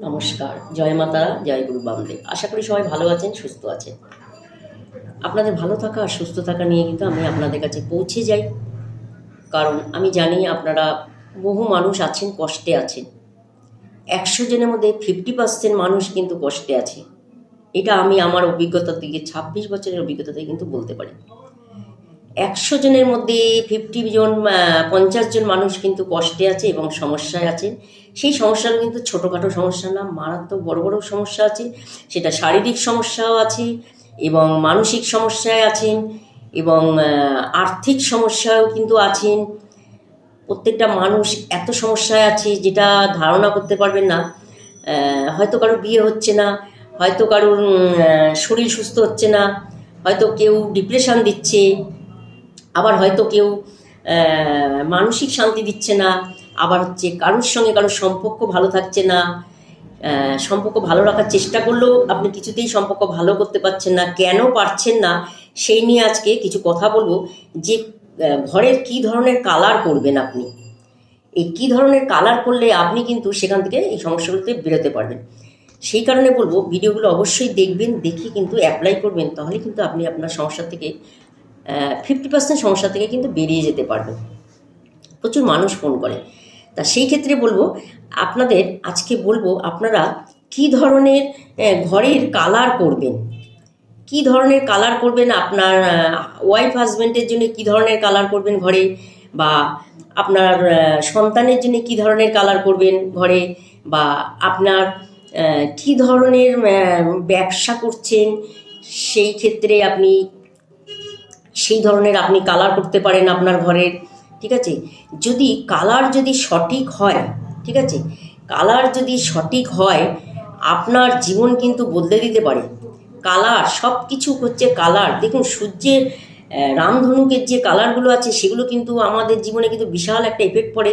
নমস্কার। জয় মাতা, জয় গুরু বামদেব। আশা করি সবাই ভালো আছেন, সুস্থ আছেন। আপনাদের ভালো থাকা আর সুস্থ থাকা নিয়ে কিন্তু আমি আপনাদের কাছে পৌঁছে যাই। কারণ আমি জানি আপনারা বহু মানুষ আছেন, কষ্টে আছেন। একশো জনের মধ্যে ফিফটি পার্সেন্ট মানুষ কিন্তু কষ্টে আছে। এটা আমি আমার অভিজ্ঞতা থেকে, ছাব্বিশ বছরের অভিজ্ঞতা থেকে কিন্তু বলতে পারি। একশো জনের মধ্যে ফিফটি জন পঞ্চাশ জন মানুষ কিন্তু কষ্টে আছে এবং সমস্যায় আছে। সেই সমস্যাগুলো কিন্তু ছোটোখাটো সমস্যা না, মারাত্মক বড় বড় সমস্যা আছে, সেটা শারীরিক সমস্যাও আছে এবং মানসিক সমস্যায় আছেন এবং আর্থিক সমস্যাও কিন্তু আছেন। প্রত্যেকটা মানুষ এত সমস্যায় আছে যেটা ধারণা করতে পারবেন না। হয়তো কারোর বিয়ে হচ্ছে না, হয়তো কারোর শরীর সুস্থ হচ্ছে না, হয়তো কেউ ডিপ্রেশন দিচ্ছে আবার হয়তো কেউ মানসিক শান্তি দিচ্ছে না, আবার হচ্ছে কারোর সঙ্গে কারোর সম্পর্ক ভালো থাকছে না সম্পর্ক ভালো রাখার চেষ্টা করলেও আপনি কিছুতেই সম্পর্ক ভালো করতে পারছেন না, কেন পারছেন না, সেই নিয়ে আজকে কিছু কথা বলব। যে ঘরের কি ধরনের কালার করবেন আপনি? এই কী ধরনের কালার করলে আপনি কিন্তু সেখান থেকে এই সমস্যাগুলোতে বেরোতে পারবেন। সেই কারণে বলব, ভিডিওগুলো অবশ্যই দেখবেন, দেখে কিন্তু অ্যাপ্লাই করবেন, তাহলে কিন্তু আপনি আপনার সমস্যা থেকে ফিফটি পার্সেন্ট সমস্যা থেকে কিন্তু বেরিয়ে যেতে পারবেন প্রচুর মানুষ ফোন করে। তা সেই ক্ষেত্রে বলব, আপনাদের আজকে বলব, আপনারা কি ধরনের ঘরের কালার করবেন? কি ধরনের কালার করবেন? আপনার ওয়াইফ হাজব্যান্ডের জন্য কি ধরনের কালার করবেন ঘরে? বা আপনার সন্তানের জন্য কি ধরনের কালার করবেন ঘরে? বা আপনার কি ধরনের ব্যবসা করছেন? সেই ক্ষেত্রে আপনি সেই ধরনের আপনি কালার করতে পারেন আপনার ঘরের, ঠিক আছে? যদি কালার যদি সঠিক হয়, ঠিক আছে? কালার যদি সঠিক হয়, আপনার জীবন কিন্তু বদলে দিতে পারে। কালার সব কিছু হচ্ছে কালার দেখুন, সূর্যের রামধনুকের যে কালারগুলো আছে, সেগুলো কিন্তু আমাদের জীবনে কিন্তু বিশাল একটা এফেক্ট পড়ে,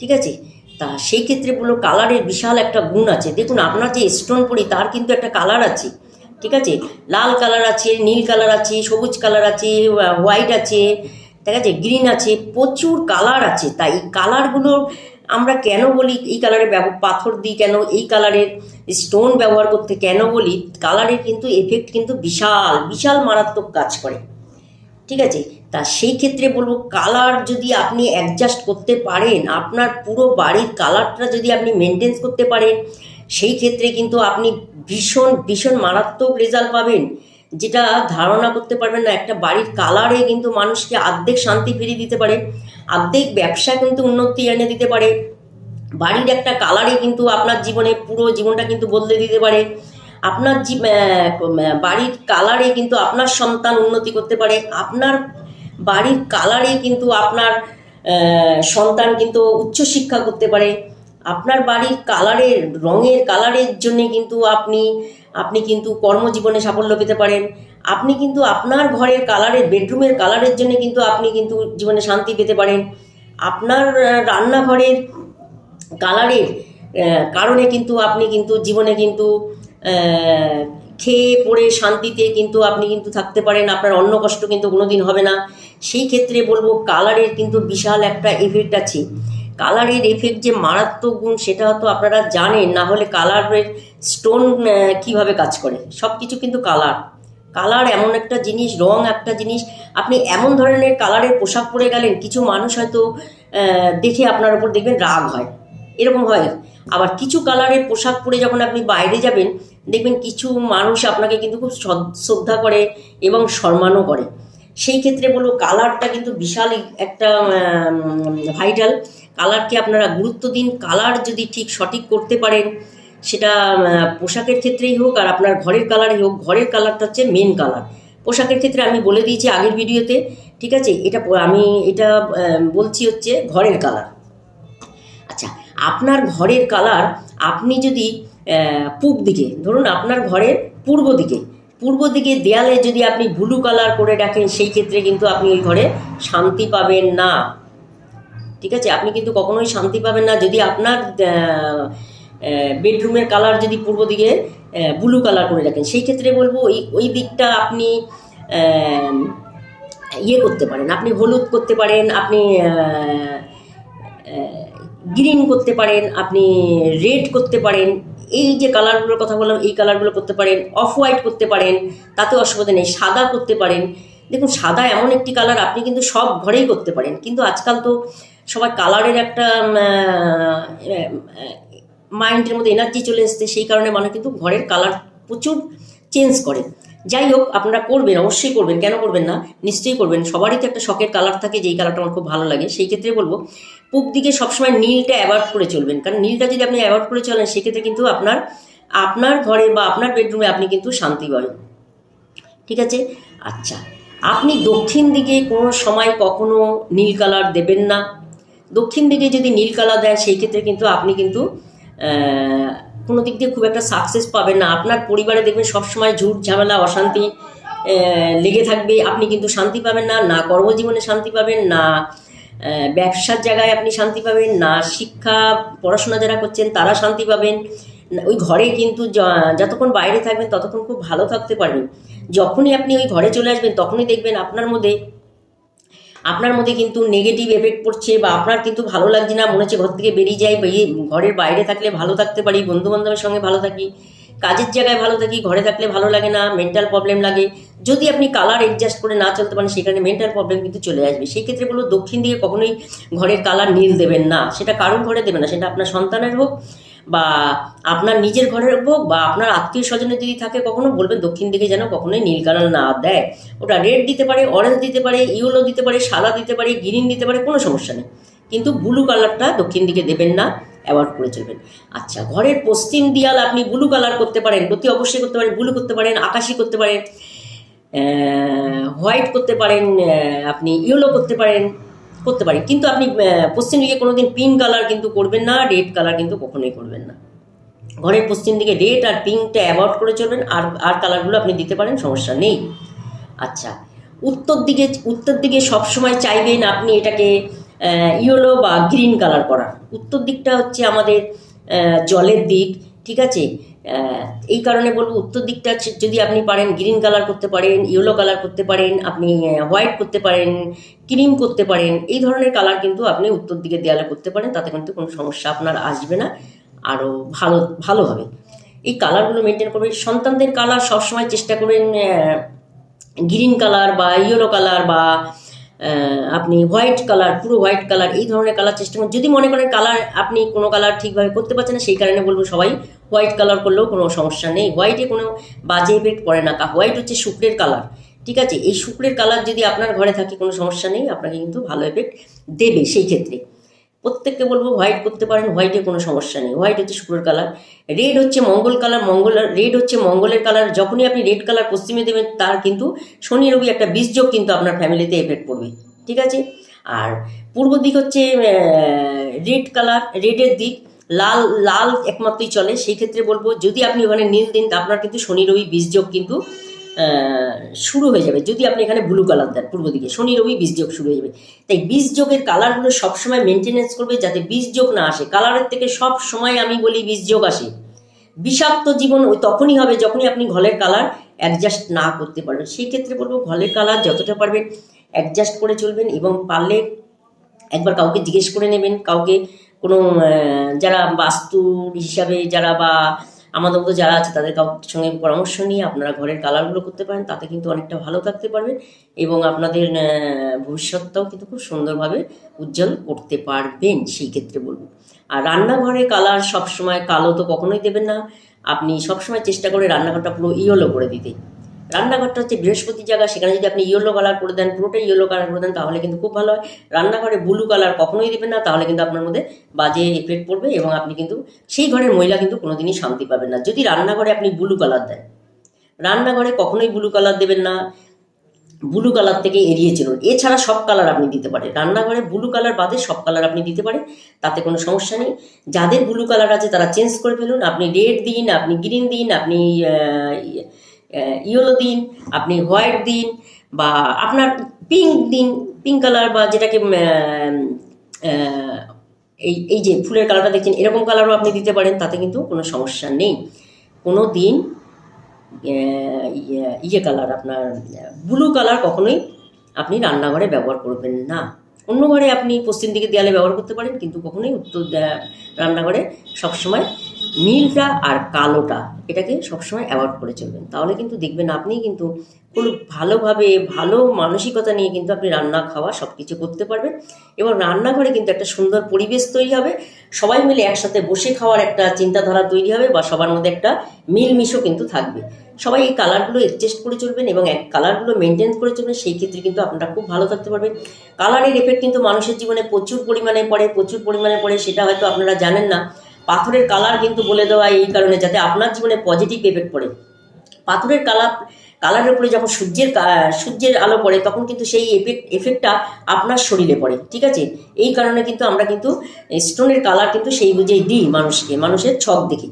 ঠিক আছে? তা সেই ক্ষেত্রে বলল কালারের বিশাল একটা গুণ আছে। দেখুন, আপনার যে স্টোন পরি, তার কিন্তু একটা কালার আছে। ঠিক আছে? লাল কালার আছে, নীল কালার আছে, সবুজ কালার আছে, হোয়াইট আছে, ঠিক আছে? গ্রিন আছে, প্রচুর কালার আছে। তাই এই কালারগুলো আমরা কেন বলি? এই কালারের পাথর দিই কেন? এই কালারের স্টোন ব্যবহার করতে কেন বলি? কালারের কিন্তু এফেক্ট কিন্তু বিশাল বিশাল মারাত্মক কাজ করে। ঠিক আছে? তা সেই ক্ষেত্রে বলব, কালার যদি আপনি অ্যাডজাস্ট করতে পারেন, আপনার পুরো বাড়ির কালারটা যদি আপনি মেনটেন্স করতে পারেন সেই ক্ষেত্রে কিন্তু আপনি ভীষণ ভীষণ মারাত্মক রেজাল্ট পাবেন। যেটা ধারণা করতে পারবেন না, একটা বাড়ির কালারে কিন্তু মানুষকে আর্ধেক শান্তি ফিরিয়ে দিতে পারে আর্ধেক ব্যবসা কিন্তু উন্নতি এনে দিতে পারে। বাড়ির একটা কালারে কিন্তু আপনার জীবনে পুরো জীবনটা কিন্তু বদলে দিতে পারে। আপনার বাড়ির কালারে কিন্তু আপনার সন্তান উন্নতি করতে পারে। আপনার বাড়ির কালারে কিন্তু আপনার সন্তান কিন্তু উচ্চশিক্ষা করতে পারে। আপনার বাড়ির কালারের, রঙের, কালারের জন্যে কিন্তু আপনি আপনি কিন্তু কর্মজীবনে সাফল্য পেতে পারেন। আপনি কিন্তু আপনার ঘরের কালারের, বেডরুমের কালারের জন্য কিন্তু আপনি কিন্তু জীবনে শান্তি পেতে পারেন। আপনার রান্নাঘরের কালারের কারণে কিন্তু আপনি কিন্তু জীবনে কিন্তু খেয়ে পড়ে শান্তিতে কিন্তু আপনি কিন্তু থাকতে পারেন। আপনার অন্ন কষ্ট কিন্তু কোনোদিন হবে না। সেই ক্ষেত্রে বলব, কালারের কিন্তু বিশাল একটা এফেক্ট আছে। কালারের এফেক্ট যে মারাত্মক গুণ সেটা হয়তো আপনারা জানেন, না হলে কালারের স্টোন কীভাবে কাজ করে? সব কিছু কিন্তু কালার। কালার এমন একটা জিনিস, রং একটা জিনিস। আপনি এমন ধরনের কালারের পোশাক পরে গেলেন, কিছু মানুষ হয়তো দেখে আপনার উপর দেখবেন রাগ হয়। এরকম হয়। আবার কিছু কালারের পোশাক পরে যখন আপনি বাইরে যাবেন, দেখবেন কিছু মানুষ আপনাকে কিন্তু খুব শ্রদ্ধা করে এবং সম্মানও করে। সেই ক্ষেত্রে বলব, কালারটা কিন্তু বিশাল একটা ভাইটাল কালারকে আপনারা গুরুত্ব দিন কালার যদি ঠিক সঠিক করতে পারেন, সেটা পোশাকের ক্ষেত্রেই হোক আর আপনার ঘরের কালারই হোক, ঘরের কালারটা হচ্ছে মেন কালার পোশাকের ক্ষেত্রে আমি বলে দিয়েছি আগের ভিডিওতে, ঠিক আছে? এটা আমি এটা বলছি হচ্ছে ঘরের কালার আচ্ছা আপনার ঘরের কালার আপনি যদি পূব দিকে, ধরুন আপনার ঘরের পূর্ব দিকে পূর্ব দিকে দেয়ালে যদি আপনি ব্লু কালার করে রাখেন, সেই ক্ষেত্রে কিন্তু আপনি ওই ঘরে শান্তি পাবেন না। ঠিক আছে? আপনি কিন্তু কখনোই শান্তি পাবেন না। যদি আপনার বেডরুমের কালার যদি পূর্ব দিকে ব্লু কালার করে রাখেন, সেই ক্ষেত্রে বলব ওই ওই দিকটা আপনি ইয়ে করতে পারেন। আপনি হলুদ করতে পারেন, আপনি গ্রিন করতে পারেন, আপনি রেড করতে পারেন। এই যে কালারগুলোর কথা বললাম, এই কালারগুলো করতে পারেন। অফ হোয়াইট করতে পারেন, তাতেও অসুবিধা নেই। সাদা করতে পারেন। দেখুন, সাদা এমন একটি কালার আপনি কিন্তু সব ঘরেই করতে পারেন। কিন্তু আজকাল তো সবাই কালারের একটা মাইন্ডের মধ্যে এনার্জি চলে এসছে, সেই কারণে মানুষ কিন্তু ঘরের কালার প্রচুর চেঞ্জ করে। যাই হোক, আপনারা করবেন, অবশ্যই করবেন, কেন করবেন না? নিশ্চয়ই করবেন। সবারই তো একটা শখের কালার থাকে, যেই কালারটা আমার খুব ভালো লাগে, সেই ক্ষেত্রে বলব, পূব দিকে সবসময় নীলটা অ্যাভয়েড করে চলবেন। কারণ নীলটা যদি আপনি অ্যাভয়েড করে চলেন সেক্ষেত্রে কিন্তু আপনার আপনার ঘরে বা আপনার বেডরুমে আপনি কিন্তু শান্তি পাবেন। ঠিক আছে? আচ্ছা আপনি দক্ষিণ দিকে কোনো সময় কখনো নীল কালার দেবেন না? দক্ষিণ দিকে যদি নীল কালার দেয় সেই ক্ষেত্রে কিন্তু আপনি কিন্তু কোনো দিক দিয়ে খুব একটা সাকসেস পাবেন না। আপনার পরিবারে দেখবেন সবসময় ঝুট ঝামেলা, অশান্তি লেগে থাকবে। আপনি কিন্তু শান্তি পাবেন না না কর্মজীবনে শান্তি পাবেন, না ব্যবসার জায়গায় আপনি শান্তি পাবেন, না শিক্ষা, পড়াশোনা যারা করছেন, তারা শান্তি পাবেন। ওই ঘরে কিন্তু যতক্ষণ বাইরে থাকবেন, ততক্ষণ খুব ভালো থাকতে পারবেন। যখনই আপনি ওই ঘরে চলে আসবেন, তখনই দেখবেন আপনার মধ্যে আপনার মধ্যে কিন্তু নেগেটিভ এফেক্ট পড়ছে বা আপনার কিন্তু ভালো লাগছে না, মনে হচ্ছে ঘর থেকে বেরিয়ে যাই বেরিয়ে ঘরের বাইরে থাকলে ভালো থাকতে পারি বন্ধু বান্ধবের সঙ্গে ভালো থাকি, কাজের জায়গায় ভালো থাকি, ঘরে থাকলে ভালো লাগে না মেন্টাল প্রবলেম লাগে, যদি আপনি কালার অ্যাডজাস্ট করে না চলতে পারেন, সেখানে মেন্টাল প্রবলেম কিন্তু চলে আসবে। সেই ক্ষেত্রে বলব দক্ষিণ দিকে কখনোই ঘরের কালার নীল দেবেন না, সেটা কারোর ঘরে দেবেন না, সেটা আপনার সন্তানের হোক বা আপনার নিজের ঘরের হোক বা আপনার আত্মীয় স্বজনের যদি থাকে, কখনো বলবেন দক্ষিণ দিকে যেন কখনোই নীল কালার না দেয়। ওটা রেড দিতে পারে অরেঞ্জ দিতে পারে ইয়েলো দিতে পারে, সাদা দিতে পারে গ্রিন দিতে পারে, কোনো সমস্যা নেই। কিন্তু ব্লু কালারটা দক্ষিণ দিকে দেবেন না অ্যাভয়েড করে চলবেন। আচ্ছা ঘরের পশ্চিম দিয়াল আপনি ব্লু কালার করতে পারেন অতি অবশ্যই করতে পারেন ব্লু করতে পারেন, আকাশি করতে পারেন হোয়াইট করতে পারেন আপনি ইয়েলো করতে পারেন। করতে পারেন কিন্তু আপনি পশ্চিম দিকে কোনোদিন পিঙ্ক কালার কিন্তু করবেন না রেড কালার কিন্তু কখনোই করবেন না। ঘরের পশ্চিম দিকে রেড আর পিঙ্কটা অ্যাভয়েড করে চলবেন, আর আর কালারগুলো আপনি দিতে পারেন, সমস্যা নেই। আচ্ছা উত্তর দিকে উত্তর দিকে সবসময় চাইবেন আপনি এটাকে ইয়েলো বা গ্রিন কালার করার। উত্তর দিকটা হচ্ছে আমাদের জলের দিক, ঠিক আছে? এই কারণে বলব, উত্তর দিকটা যদি আপনি পারেন গ্রিন কালার করতে পারেন ইয়েলো কালার করতে পারেন, আপনি হোয়াইট করতে পারেন ক্রিম করতে পারেন, এই ধরনের কালার কিন্তু আপনি উত্তর দিকে দেয়ালে করতে পারেন, তাতে কিন্তু কোনো সমস্যা আপনার আসবে না আরও ভালো ভালো হবে। এই কালারগুলো মেনটেন করবে সন্তানদের কালার সবসময় চেষ্টা করেন গ্রিন কালার বা ইয়েলো কালার বা আপনি হোয়াইট কালার পুরো হোয়াইট কালার এই ধরনের কালার চেষ্টা করুন। যদি মনে করেন কালার আপনি কোনো কালার ঠিকভাবে করতে পারছেন না, সেই কারণে বলব সবাই হোয়াইট কালার করলেও কোনো সমস্যা নেই। হোয়াইটে কোনো বাজে ইফেক্ট পড়ে না। কা হোয়াইট হচ্ছে শুক্রের কালার ঠিক আছে? এই শুক্রের কালার যদি আপনার ঘরে থাকে, কোনো সমস্যা নেই, আপনাকে কিন্তু ভালো এফেক্ট দেবে সেই ক্ষেত্রে। প্রত্যেককে বলব হোয়াইট করতে পারেন হোয়াইটে কোনো সমস্যা নেই। হোয়াইট হচ্ছে শুক্রের কালার রেড হচ্ছে মঙ্গল কালার মঙ্গল রেড হচ্ছে মঙ্গলের কালার যখনই আপনি রেড কালার পশ্চিমে দেবেন, তার কিন্তু শনি রবি একটা বীজযোগ কিন্তু আপনার ফ্যামিলিতে এফেক্ট পড়বে। ঠিক আছে? আর পূর্ব দিক হচ্ছে রেড কালার রেডের দিক, লাল লাল একমাত্রই চলে। সেই ক্ষেত্রে বলব, যদি আপনি ওখানে নীল দিন আপনার কিন্তু শনি রবি বীজযোগ কিন্তু শুরু হয়ে যাবে। যদি আপনি এখানে ব্লু কালার দেন, পূর্ব দিকে, শনি, রবি বীজযোগ শুরু হয়ে যাবে। তাই বীজযোগের কালারগুলো সবসময় মেনটেনেন্স করবে যাতে বীজযোগ না আসে। কালারের থেকে সব সময় আমি বলি বীজযোগ আসে। বিষাক্ত জীবন ওই তখনই হবে যখনই আপনি ঘরের কালার অ্যাডজাস্ট না করতে পারবেন। সেই ক্ষেত্রে বলব, ঘরের কালার যতটা পারবেন অ্যাডজাস্ট করে চলবেন এবং পারলে একবার কাউকে জিজ্ঞেস করে নেবেন। কাউকে কোনো যারা বাস্তু হিসাবে, যারা বা আমাদের মতো যারা আছে, তাদের কাউকে সঙ্গে পরামর্শ নিয়ে আপনারা ঘরের কালারগুলো করতে পারেন, তাতে কিন্তু অনেকটা ভালো থাকতে পারবেন এবং আপনাদের ভবিষ্যৎটাও কিন্তু খুব সুন্দরভাবে উজ্জ্বল করতে পারবেন, সেই ক্ষেত্রে বলব। আর রান্নাঘরে কালার সবসময় কালো তো কখনোই দেবেন না। আপনি সবসময় চেষ্টা করে রান্নাঘরটা পুরো ইয়েলো করে দিতে। রান্নাঘরটা হচ্ছে বৃহস্পতি জায়গা, সেখানে যদি আপনি ইয়েলো কালার করে দেন পুরোটাই ইয়েলো কালার করে দেন, তাহলে কিন্তু খুব ভালো হয়। রান্নাঘরে ব্লু কালার কখনোই দেবেন না, তাহলে কিন্তু আপনার মধ্যে বাজে এফেক্ট পড়বে এবং আপনি কিন্তু সেই ঘরের মহিলা কিন্তু কোনোদিনই শান্তি পাবেন না। যদি রান্নাঘরে আপনি ব্লু কালার দেন, রান্নাঘরে কখনোই ব্লু কালার দেবেন না। ব্লু কালার থেকে এড়িয়ে চলুন। এছাড়া সব কালার আপনি দিতে পারেন। রান্নাঘরে ব্লু কালার বাদে সব কালার আপনি দিতে পারেন, তাতে কোনো সমস্যা নেই। যাদের ব্লু কালার আছে তারা চেঞ্জ করে ফেলুন। আপনি রেড দিন, আপনি গ্রিন দিন, আপনি ইয়েলো দিন, আপনি হোয়াইট দিন বা আপনার পিঙ্ক দিন, পিঙ্ক কালার বা যেটাকে এই এই যে ফুলের কালারটা দেখছেন, এরকম কালারও আপনি দিতে পারেন, তাতে কিন্তু কোনো সমস্যা নেই। কোনো দিন ইয়ে- ইয়ে কালার, আপনার ব্লু কালার কখনোই আপনি রান্নাঘরে ব্যবহার করবেন না। অন্য ঘরে আপনি পশ্চিম দিকে দেয়ালে ব্যবহার করতে পারেন, কিন্তু কখনোই উত্তর রান্নাঘরে সবসময় নীলটা আর কালোটা এটাকে সবসময় অ্যাভয়েড করে চলবেন। তাহলে কিন্তু দেখবেন আপনি কিন্তু কোনো ভালোভাবে, ভালো মানসিকতা নিয়ে কিন্তু আপনি রান্না, খাওয়া সব কিছু করতে পারবেন। এবং রান্নাঘরে কিন্তু একটা সুন্দর পরিবেশ তৈরি হবে। সবাই মিলে একসাথে বসে খাওয়ার একটা চিন্তাধারা তৈরি হবে বা সবার মধ্যে একটা মিলমিশও কিন্তু থাকবে। সবাই এই কালারগুলো এডজাস্ট করে চলবেন এবং এক কালারগুলো মেনটেন করে চলবেন, সেই ক্ষেত্রে কিন্তু আপনারা খুব ভালো থাকতে পারবেন। কালারের এফেক্ট কিন্তু মানুষের জীবনে প্রচুর পরিমাণে পড়ে, প্রচুর পরিমাণে পড়ে, সেটা হয়তো আপনারা জানেন না। পাথরের কালার কিন্তু বলে দেওয়া এই কারণে যাতে আপনার জীবনে পজিটিভ এফেক্ট পড়ে। পাথরের কালার কালারের উপরে যখন সূর্যের সূর্যের আলো পড়ে, তখন কিন্তু সেই এফেক্ট এফেক্টটা আপনার শরীরে পড়ে, ঠিক আছে? এই কারণে কিন্তু আমরা কিন্তু স্টোনের কালার কিন্তু সেই বুঝেই দিই মানুষকে, মানুষের ছক দেখে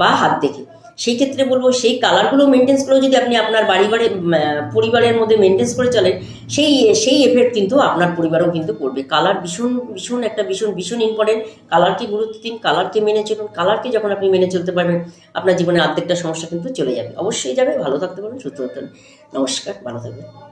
বা হাত দেখে। সেই ক্ষেত্রে বলব সেই কালারগুলো মেনটেন্সগুলো যদি আপনি আপনার বাড়ি বাড়ি পরিবারের মধ্যে মেনটেন্স করে চলেন, সেই সেই এফেক্ট কিন্তু আপনার পরিবারও কিন্তু করবে কালার ভীষণ ভীষণ একটা, ভীষণ ভীষণ ইম্পর্টেন্ট কালারকে গুরুত্ব দিন কালারকে মেনে চলুন। কালারকে যখন আপনি মেনে চলতে পারবেন, আপনার জীবনে অর্ধেকটা সমস্যা কিন্তু চলে যাবে। অবশ্যই যাবে। ভালো থাকতে পারবেন, সুস্থ পারবেন। নমস্কার, ভালো থাকবেন।